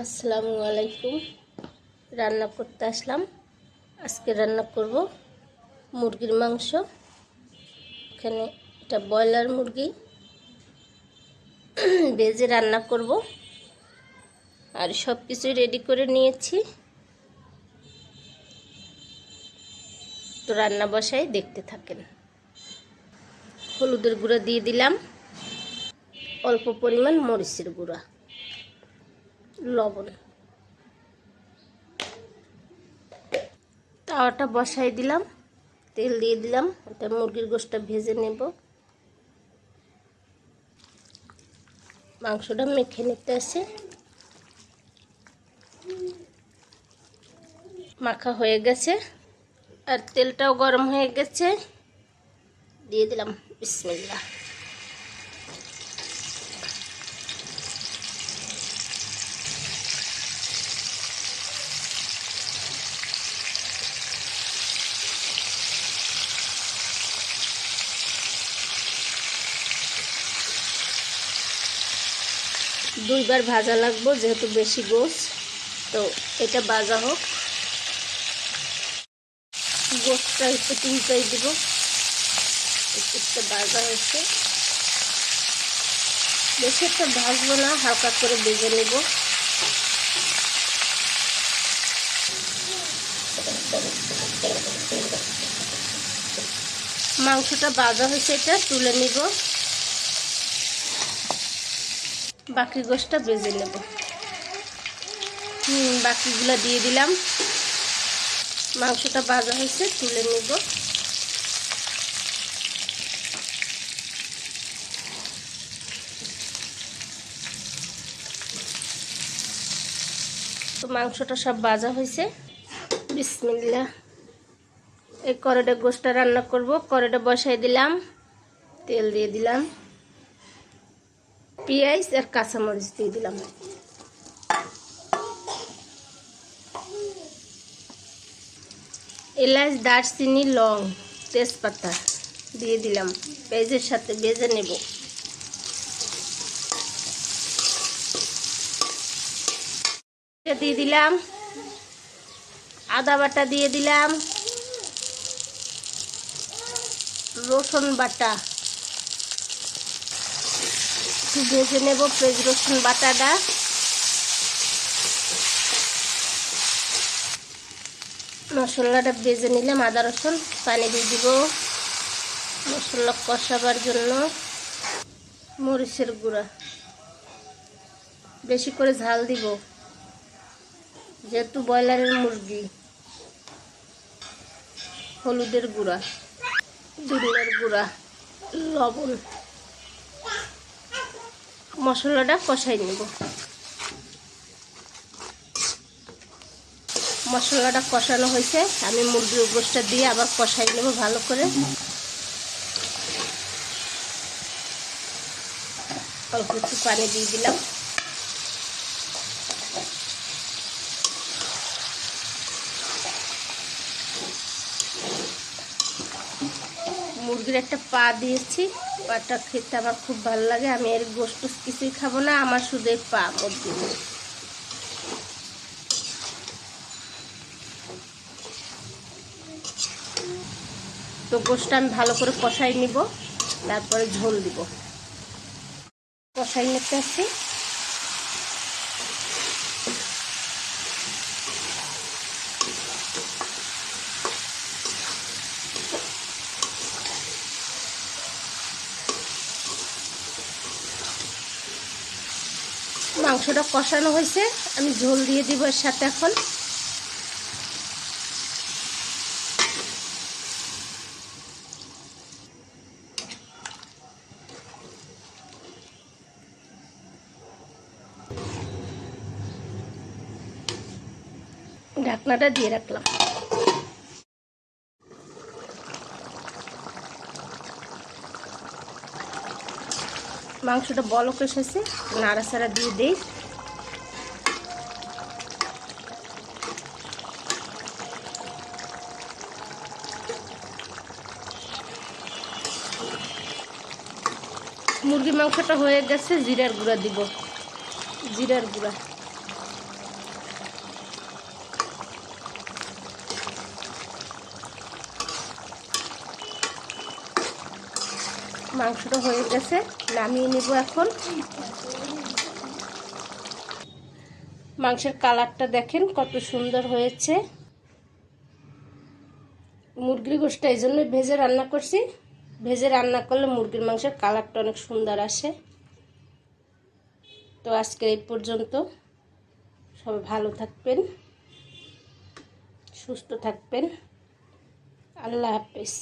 আসসালামু আলাইকুম। রান্না করতে আসলাম। আজকে রান্না করব মুরগির মাংস। এখানে এটা ব্রয়লার মুরগি। ভেজে রান্না করব। আর সব কিছু রেডি করে নিয়েছি। তো রান্না বসাই দেখতে থাকেন। হলুদের গুঁড়া দিয়ে দিলাম। অল্প পরিমাণ মরিচের গুঁড়া। লবণ। তাওয়াটা বসাই দিলাম, তেল দিয়ে দিলাম, ওটা মুরগির গোশটা ভেজে নেব। মাংসটা মেখে নিতে আসে মাখা হয়ে গেছে, আর তেলটাও গরম হয়ে গেছে। দিয়ে দিলাম বিসমিল্লা দুইবার ভাজা লাগবো, যেহেতু বেশি গোস। তো এটা ভাজা হোক। গোসটা একটু তুলতেই দিব। একটু ভাজা হয়েছে। বেশি একটা ভাজবো না, হালকা করে বেজে নেব। মাংসটা ভাজা হয়েছে এটা, তুলে নিব। বাকি গোষ্ঠটা বেজে নেব। হুম বাকিগুলো দিয়ে দিলাম। মাংসটা ভাজা হয়েছে, তুলে নেব। তো মাংসটা সব ভাজা হয়েছে। বিসমিল্লা এই করডে গোষ্ঠটা রান্না করব। করডে বসাই দিলাম। তেল দিয়ে দিলাম। পেঁয়াজ আর কাঁচামরিচ দিয়ে দিলাম। এলাচ, দারচিনি, লং, তেজপাতা দিয়ে দিলাম। পেঁয়াজের সাথে বেজে নেব। দিয়ে দিলাম। আদা বাটা দিয়ে দিলাম। রসুন বাটা। একটু ভেজে নেব পেঁয়াজ, রসুন বাটাটা। মশলাটা ভেজে নিলাম, আদা, রসুন, পানি দিয়ে দিব মশলা কষাবার জন্য। মরিচের গুঁড়া। বেশি করে ঝাল দিব, যেহেতু ব্রয়লারের মুরগি। হলুদের গুঁড়া ধনিয়ার গুঁড়া, লবণ। মশলাটা কষাই নেব। মশলাটা কষানো হয়েছে। আমি মুরগির গোষ্ঠটা দিয়ে আবার কষাই নেব ভালো করে। অল্প একটু পানি দিয়ে দিলাম। মুরগির একটা পা দিয়েছি, পাটা খেতে আমার খুব ভালো লাগে, আমি এর গোষ্ঠ কিছুই খাব না, আমার শুধু এই পা মধ্যে তো গোষ্ঠটা আমি ভালো করে কষাই নিব, তারপরে ঝোল দিব। কষাই নিতে আসছি মাংসটা কষানো হয়েছে। আমি ঝোল দিয়ে দিব এর সাথে এখন। ঢাকনাটা দিয়ে রাখলাম। মাংসটা বলক এসেছে, নাড়াচাড়া দিয়ে দিই। মুরগি মাংসটা হয়ে গেছে, জিরার গুঁড়া দিব। জিরার গুঁড়া। মাংসটা হয়ে গেছে, নামিয়ে নিব এখন। মাংসের কালারটা দেখেন কত সুন্দর হয়েছে। মুরগির গোষ্ঠটা এই জন্য ভেজে রান্না করছি। ভেজে রান্না করলে মুরগির মাংসের কালারটা অনেক সুন্দর আসে। তো আজকে এই পর্যন্ত সবাই ভালো থাকবেন, সুস্থ থাকবেন। আল্লাহ হাফিজ।